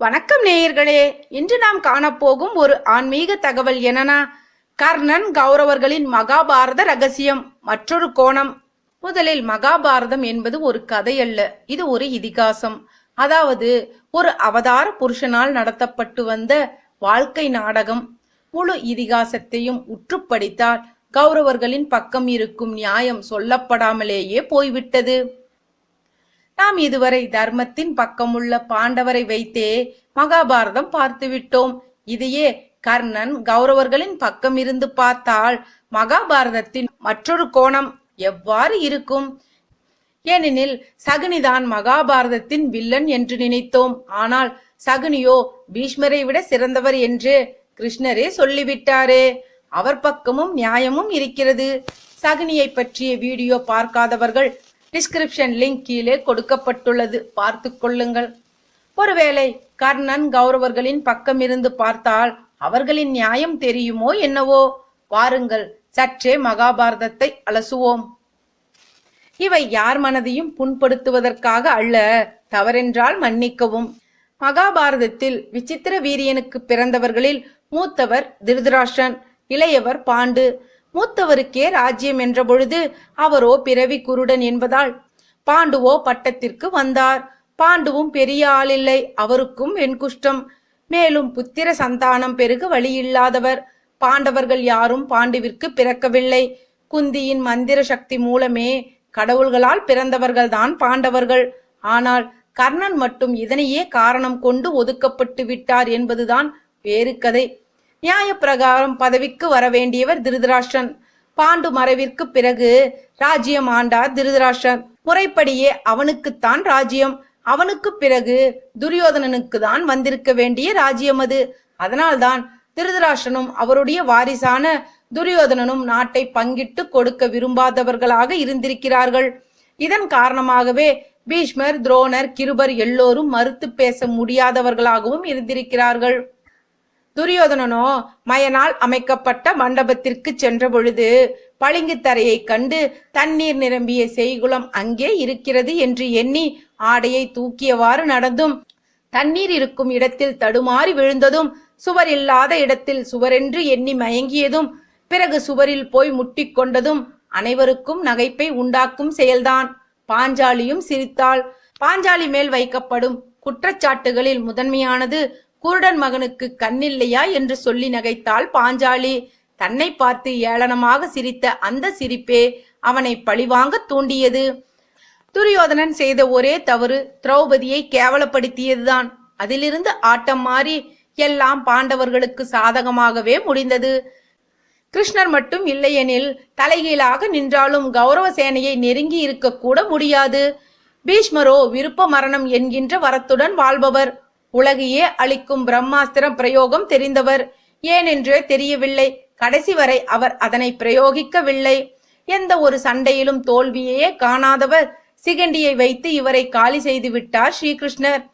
வணக்கம் நேயர்களே. இன்று நாம் காணப்போகும் ஒரு ஆன்மீக தகவல் என்னன்னா கர்ணன் கௌரவர்களின் மகாபாரத ரகசியம். மற்றொரு கோணம் முதலில் மகாபாரதம் என்பது ஒரு கதை அல்ல இது ஒரு இதிகாசம். அதாவது ஒரு அவதார புருஷனால் நடத்தப்பட்டு வந்த வாழ்க்கை நாடகம். முழு இதிகாசத்தையும் உற்று படித்தால் கௌரவர்களின் பக்கம் இருக்கும் நியாயம் சொல்லப்படாமலேயே போய்விட்டது. நாம் இதுவரை தர்மத்தின் பக்கமுள்ள பாண்டவரை வைத்தே மகாபாரதம் பார்த்து விட்டோம் இதையே கர்ணன் கௌரவர்களின் பக்கம் இருந்து பார்த்தால் மகாபாரதத்தின் மற்றொரு கோணம் எவ்வாறு இருக்கும்? ஏனெனில் சகுனிதான் மகாபாரதத்தின் வில்லன் என்று நினைத்தோம். ஆனால் சகுனியோ பீஷ்மரை விட சிறந்தவர் என்று கிருஷ்ணரே சொல்லிவிட்டாரே. அவர் பக்கமும் நியாயமும் இருக்கிறது. சகுனியை பற்றிய வீடியோ பார்க்காதவர்கள் டிஸ்கிரிப்ஷன் லிங்க் கீழே கொடுக்கப்பட்டுள்ளது. பார்த்து கொள்ளுங்கள். ஒருவேளை கர்ணன் கௌரவர்களின் பக்கம் இருந்து பார்த்தால் அவர்களின் நியாயம் தெரியுமோ என்னவோ? வாருங்கள் சற்றே மகாபாரதத்தை அலசுவோம். இவை யார் மனதையும் புண்படுத்துவதற்காக அல்ல தவறென்றால் மன்னிக்கவும். மகாபாரதத்தில் விசித்திர வீரியனுக்கு பிறந்தவர்களில் மூத்தவர் திருதராஷ்டன் இளையவர் பாண்டு. மூத்தவருக்கே ராஜ்யம் என்ற பொழுது அவரோ பிறவி குருடன் என்பதால் பாண்டுவோ பட்டத்திற்கு வந்தார். பாண்டுவும் பெரிய ஆளில்லை அவருக்கும் வெண்குஷ்டம் மேலும் புத்திர சந்தானம் பெருக வழியில்லாதவர். பாண்டவர்கள் யாரும் பாண்டுவிற்கு பிறக்கவில்லை. குந்தியின் மந்திர சக்தி மூலமே கடவுள்களால் பிறந்தவர்கள்தான் பாண்டவர்கள். ஆனால் கர்ணன் மட்டும் இதனையே காரணம் கொண்டு ஒதுக்கப்பட்டு விட்டார் என்பதுதான் வேறு கதை. நியாயப்பிரகாரம் பதவிக்கு வர வேண்டியவர் திருதராஷ்டிரன். பாண்டு மறைவிற்கு பிறகு ராஜ்யம் ஆண்டார் திருதராஷ்டிரன். முறைப்படியே அவனுக்குத்தான் ராஜ்யம். அவனுக்கு பிறகு துரியோதனனுக்கு தான் வந்திருக்க வேண்டிய ராஜ்யம் அது. அதனால்தான் திருதராஷ்டனும் அவருடைய வாரிசான துரியோதனனும் நாட்டை பங்கிட்டு கொடுக்க விரும்பாதவர்களாக இருந்திருக்கிறார்கள். இதன் காரணமாகவே பீஷ்மர் துரோணர் கிருபர் எல்லோரும் மறுத்து பேச முடியாதவர்களாகவும் இருந்திருக்கிறார்கள். துரியோதனனோ மயனால் அமைக்கப்பட்ட மண்டபத்திற்கு சென்ற பொழுது பளிங்கு தரையை கண்டு தண்ணீர் நிரம்பிய செய்குளம் அங்கே இருக்கிறது என்று எண்ணி ஆடையை தூக்கியவாறு நடந்தும் தண்ணீர் இருக்கும் இடத்தில் தடுமாறி விழுந்ததும் சுவர் இல்லாத இடத்தில் சுவரென்று எண்ணி மயங்கியதும் பிறகு சுவரில் போய் முட்டிக்கொண்டதும் அனைவருக்கும் நகைப்பை உண்டாக்கும் செயல்தான். பாஞ்சாலியும் சிரித்தாள். பாஞ்சாலி மேல் வைக்கப்படும் குற்றச்சாட்டுகளில் முதன்மையானது குருடன் மகனுக்கு கண்ணில்லையா என்று சொல்லி நகைத்தாள் பாஞ்சாலி. தன்னை பார்த்து ஏளனமாக சிரித்த அந்த சிரிப்பே அவனை பழிவாங்க தூண்டியது. துரியோதனன் செய்த ஒரே தவறு திரௌபதியை கேவலப்படுத்தியதுதான். அதிலிருந்து ஆட்டம் மாறி எல்லாம் பாண்டவர்களுக்கு சாதகமாகவே முடிந்தது. கிருஷ்ணர் மட்டும் இல்லையெனில் தலைகீழாக நின்றாலும் கௌரவ சேனையை நெருங்கி இருக்க கூட முடியாது. பீஷ்மரோ விருப்ப மரணம் என்கின்ற வரத்துடன் வாழ்பவர். உலகையே அளிக்கும் பிரம்மாஸ்திரம் பிரயோகம் தெரிந்தவர். ஏனென்றே தெரியவில்லை. கடைசி வரை அவர் அதனை பிரயோகிக்கவில்லை. எந்த ஒரு சண்டையிலும் தோல்வியையே காணாதவர். சிகண்டியை வைத்து இவரை காலி செய்து விட்டார் ஸ்ரீகிருஷ்ணர்.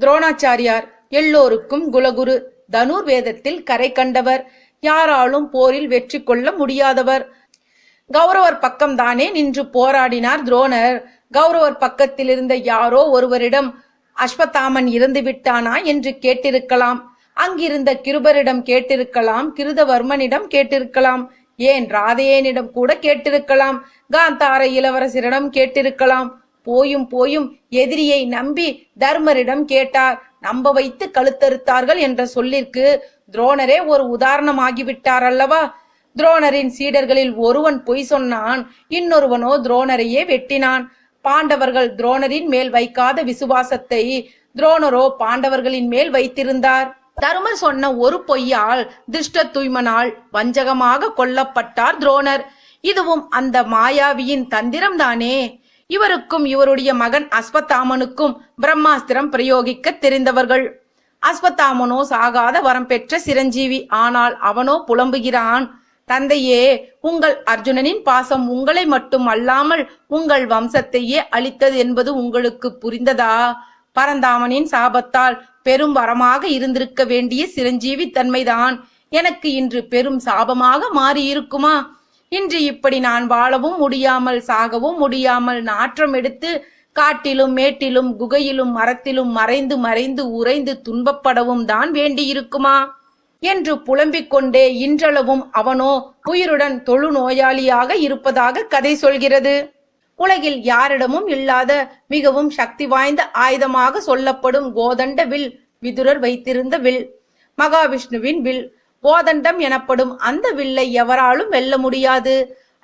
துரோணாச்சாரியார் எல்லோருக்கும் குலகுரு. தனுர் வேதத்தில் கரை கண்டவர். யாராலும் போரில் வெற்றி கொள்ள முடியாதவர். கௌரவர் பக்கம் தானே நின்று போராடினார் துரோணர். கௌரவர் பக்கத்தில் இருந்த யாரோ ஒருவரிடம் அஸ்வத்தாமன் இறந்து விட்டானா என்று கேட்டிருக்கலாம். அங்கிருந்த கிருபரிடம் கேட்டிருக்கலாம் கிருதவர்மனிடம் கேட்டிருக்கலாம். ஏன் ராதையனிடம் கூட கேட்டிருக்கலாம் காந்தார இளவரசரிடம் கேட்டிருக்கலாம். போயும் போயும் எதிரியை நம்பி தர்மரிடம் கேட்டார். நம்ப வைத்து கழுத்தறுத்தார்கள் என்ற சொல்லிற்கு துரோணரே ஒரு உதாரணமாகிவிட்டார் அல்லவா? துரோணரின் சீடர்களில் ஒருவன் பொய் சொன்னான் இன்னொருவனோ துரோணரையே வெட்டினான். பாண்டவர்கள் துரோணரின் மேல் வைக்காத விசுவாசத்தை துரோணரோ பாண்டவர்களின் மேல் வைத்திருந்தார். தருமர் சொன்ன ஒரு பொய்யால் திருஷ்ட தூய்மனால் வஞ்சகமாக கொல்லப்பட்டார் துரோணர். இதுவும் அந்த மாயாவியின் தந்திரம்தானே? இவருக்கும் இவருடைய மகன் அஸ்வத்தாமனுக்கும் பிரம்மாஸ்திரம் பிரயோகிக்க தெரிந்தவர்கள். அஸ்வத்தாமனோ சாகாத வரம் பெற்ற சிரஞ்சீவி ஆனால் அவனோ புலம்புகிறான். தந்தையே உங்கள் அர்ஜுனனின் பாசம் உங்களை மட்டும் அல்லாமல் உங்கள் வம்சத்தையே அளித்தது என்பது உங்களுக்கு புரிந்ததா? பரந்தாமனின் சாபத்தால் பெரும் வரமாக இருந்திருக்க வேண்டிய சிரஞ்சீவி தன்மைதான். எனக்கு இன்று பெரும் சாபமாக மாறியிருக்குமா? இன்று இப்படி நான் வாழவும் முடியாமல் சாகவும் முடியாமல் நாற்றம் எடுத்து காட்டிலும் மேட்டிலும் குகையிலும் மரத்திலும் மறைந்து மறைந்து உறைந்து துன்பப்படவும் தான் வேண்டியிருக்குமா? என்று புலம்பிக் கொண்டே இன்றளவும் அவனோ உயிருடன் தொழுநோயாளியாக இருப்பதாக கதை சொல்கிறது. உலகில் யாரிடமும் இல்லாத மிகவும் சக்தி வாய்ந்த ஆயுதமாக சொல்லப்படும் கோதண்ட வில் விதுரர் வைத்திருந்த வில் மகாவிஷ்ணுவின் வில் கோதண்டம் எனப்படும் அந்த வில்லை எவராலும் வெல்ல முடியாது.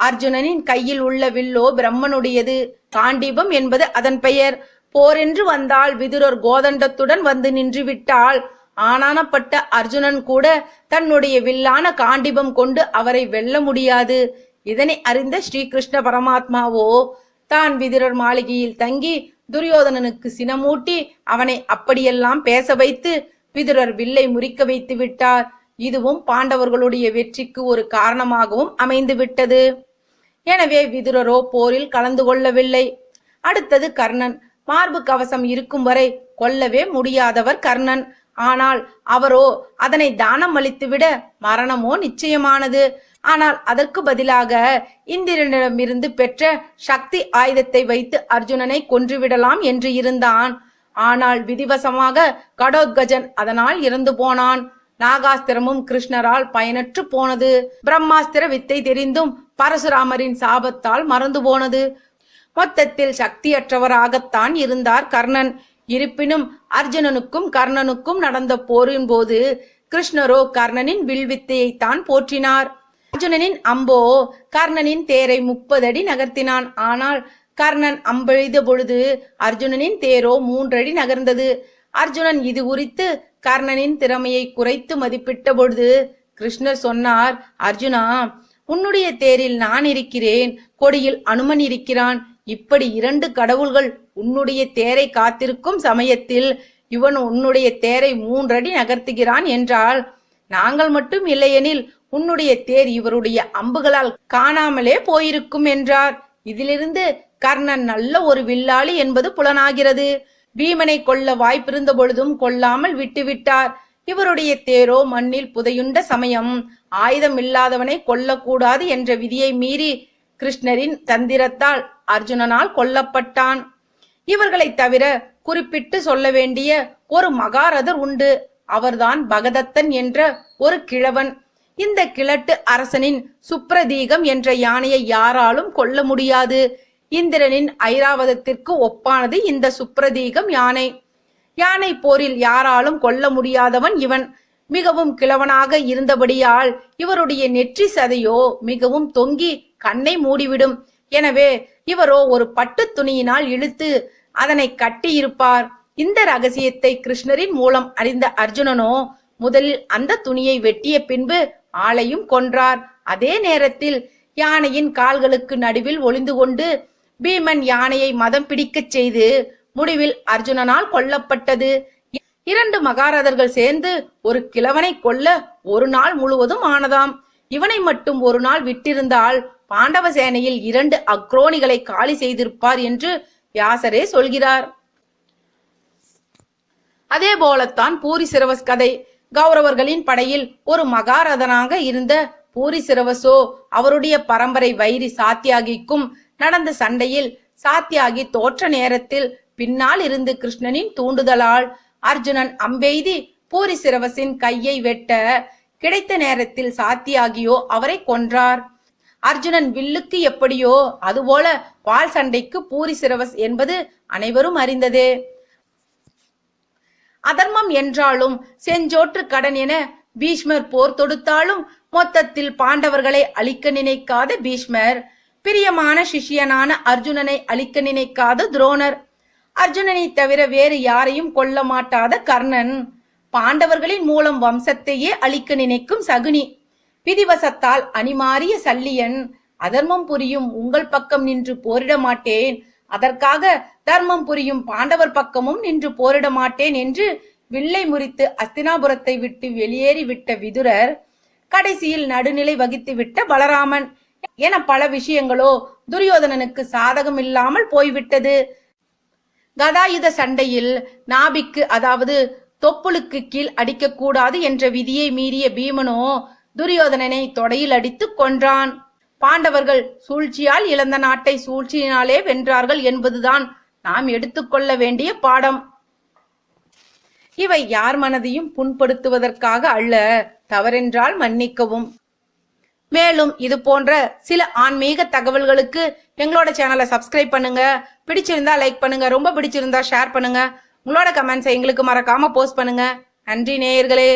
அர்ஜுனனின் கையில் உள்ள வில்லோ பிரம்மனுடையது. காண்டீபம் என்பது அதன் பெயர். போரென்று வந்தால் விதுரர் கோதண்டத்துடன் வந்து நின்றுவிட்டால் விட்டால் ஆனானப்பட்ட அர்ஜுனன் கூட தன்னுடைய வில்லான காண்டிபம் கொண்டு அவரை வெல்ல முடியாது. இதனை அறிந்த ஸ்ரீகிருஷ்ண பரமாத்மாவோ தான் விதிரர் மாளிகையில் தங்கி துரியோதனனுக்கு சினமூட்டி அவனை அப்படியெல்லாம் பேச வைத்து விதுரர் வில்லை முறிக்க வைத்து விட்டார். இதுவும் பாண்டவர்களுடைய வெற்றிக்கு ஒரு காரணமாகவும் அமைந்து விட்டது எனவே விதுரரோ போரில் கலந்து கொள்ளவில்லை. அடுத்தது கர்ணன். மார்பு கவசம் இருக்கும் வரை கொல்லவே முடியாதவர் கர்ணன். ஆனால் அவரோ அதனை தானம் அளித்துவிட மரணமோ நிச்சயமானது. ஆனால் அதற்கு பதிலாக இந்திரனிடமிருந்து பெற்ற சக்தி ஆயுதத்தை வைத்து அர்ஜுனனை கொன்றுவிடலாம் என்று இருந்தான். ஆனால் விதிவசமாக கடோத்கஜன் அதனால் இறந்து போனான். நாகாஸ்திரமும் கிருஷ்ணரால் பயனற்று போனது. பிரம்மாஸ்திர வித்தை தெரிந்தும் பரசுராமரின் சாபத்தால் மறந்து போனது. மொத்தத்தில் சக்தியற்றவராகத்தான் இருந்தார் கர்ணன். இருப்பினும் அர்ஜுனனுக்கும் கர்ணனுக்கும் நடந்த போரின் போது கிருஷ்ணரோ கர்ணனின் வில்வித்தையை தான் போற்றினார். அர்ஜுனனின் அம்போ கர்ணனின் தேரை முப்பது அடி நகர்த்தினான். ஆனால் கர்ணன் அம்பெய்த பொழுது அர்ஜுனனின் தேரோ மூன்றடி நகர்ந்தது. அர்ஜுனன் இது குறித்து கர்ணனின் திறமையை குறைத்து மதிப்பிட்ட பொழுது கிருஷ்ணர் சொன்னார் அர்ஜுனா உன்னுடைய தேரில் நான் இருக்கிறேன். கொடியில் அனுமன் இருக்கிறான். இப்படி இரண்டு கடவுள்கள் உன்னுடைய தேரை காத்திருக்கும் சமயத்தில் இவன் உன்னுடைய தேரை மூன்றடி நகர்த்துகிறான் என்றால் நாங்கள் மட்டும் இல்லையெனில் உன்னுடைய தேர் இவருடைய அம்புகளால் காணாமலே போயிருக்கும் என்றார். இதிலிருந்து கர்ணன் நல்ல ஒரு வில்லாளி என்பது புலனாகிறது. பீமனை கொல்ல வாய்ப்பிருந்த பொழுதும் கொல்லாமல் விட்டுவிட்டார். இவருடைய தேரோ மண்ணில் புதையுண்ட சமயம். ஆயுதம் இல்லாதவனை கொல்லக்கூடாது என்ற விதியை மீறி கிருஷ்ணரின் தந்திரத்தால் அர்ஜுனனால் கொல்லப்பட்டான். இவர்களை தவிர குறிப்பிட்டு சொல்ல வேண்டிய ஒரு மகாரதர் உண்டு. அவர்தான் பகதத்தன் என்ற ஒரு கிழவன். இந்த கிழட்டு அரசனின் சுப்ரதீகம் என்ற யானையை யாராலும் கொல்ல முடியாது. இந்திரனின் ஐராவதத்திற்கு ஒப்பானது இந்த சுப்ரதீகம் யானை. யானை போரில் யாராலும் கொல்ல முடியாதவன் இவன். மிகவும் கிழவனாக இருந்தபடியால் இவருடைய நெற்றி சதையோ மிகவும் தொங்கி கண்ணை மூடிவிடும். எனவே இவரோ ஒரு பட்டு துணியினால் இழுத்து அதனை கட்டியிருப்பார். இந்த ரகசியத்தை கிருஷ்ணரின் மூலம் அறிந்த அர்ஜுனனோ முதலில் அந்த துணியை வெட்டிய பின்பு ஆளையும் கொன்றார். அதே நேரத்தில் யானையின் கால்களுக்கு நடுவில் ஒளிந்து கொண்டு பீமன் யானையை மதம் பிடிக்கச் செய்து முடிவில் அர்ஜுனனால் கொல்லப்பட்டது. இரண்டு மகாரதர்கள் சேர்ந்து ஒரு கிழவனை கொல்ல ஒரு நாள் முழுவதும் ஆனதாம். இவனை மட்டும் ஒரு நாள் விட்டிருந்தால் பாண்டவ சேனையில் இரண்டு அக்ரோணிகளை காலி செய்திருப்பார் என்று வியாசரே சொல்கிறார். அதே போலத்தான் பூரி சிரவஸ் கதை. கௌரவர்களின் படையில் ஒரு மகாரதனாக இருந்த பூரி சிரவசோ அவருடைய பரம்பரை வைரி சாத்தியாகிக்கும் நடந்த சண்டையில் சாத்தியாகி தோற்ற நேரத்தில் பின்னால் இருந்து கிருஷ்ணனின் தூண்டுதலால் அர்ஜுனன் அம்பெய்தி பூரி சிரவசின் கையை வெட்ட கிடைத்த நேரத்தில் சாத்தியாகியோ அவரை கொன்றார். அர்ஜுனன் வில்லுக்கு எப்படியோ அதுபோல வாள் சண்டைக்கு பூரி சிரவஸ் என்பது அனைவரும் அறிந்ததே. அதர்மம் என்றாலும் செஞ்சோற்று கடன் என பீஷ்மர் போர் தொடுத்தாலும் மொத்தத்தில் பாண்டவர்களை அழிக்க நினைக்காத பீஷ்மர். பிரியமான சிஷ்யனான அர்ஜுனனை அழிக்க நினைக்காத துரோணர். அர்ஜுனனை தவிர வேறு யாரையும் கொல்ல மாட்டாத கர்ணன். பாண்டவர்களின் மூலம் வம்சத்தையே அழிக்க நினைக்கும் சகுனி. பிதிவசத்தால் அணிமாறிய சல்லியன் அதர்மம் புரியும் உங்கள் பக்கம் நின்று போரிட மாட்டேன். அதற்காக தர்மம் புரியும் பாண்டவர் பக்கமும் நின்று போரிட மாட்டேன் என்று வில்லை முறித்து அஸ்தினாபுரத்தை விட்டு வெளியேறி விட்ட விதுரர் கடைசியில் நடுநிலை வகித்து விட்ட பலராமன். என பல விஷயங்களோ துரியோதனனுக்கு சாதகம் இல்லாமல் போய்விட்டது. கதாயுத சண்டையில் நாபிக்கு அதாவது தொப்புளுக்கு கீழ் அடிக்கக்கூடாது என்ற விதியை மீறிய பீமனோ துரியோதனனை தொடையில் அடித்து கொன்றான். பாண்டவர்கள் சூழ்ச்சியால் இழந்த நாட்டை சூழ்ச்சியினாலே வென்றார்கள் என்பதுதான் நாம் எடுத்துக்கொள்ள வேண்டிய பாடம். இவை யார் மனதையும் புண்படுத்துவதற்காக அல்ல தவறென்றால் மன்னிக்கவும். மேலும் இது போன்ற சில ஆன்மீக தகவல்களுக்கு எங்களோட சேனலை சப்ஸ்கிரைப் பண்ணுங்க. பிடிச்சிருந்தா லைக் பண்ணுங்க ரொம்ப பிடிச்சிருந்தா ஷேர் பண்ணுங்க. உங்களோட கமெண்ட்ஸை எங்களுக்கு மறக்காம போஸ்ட் பண்ணுங்க. நன்றி நேயர்களே.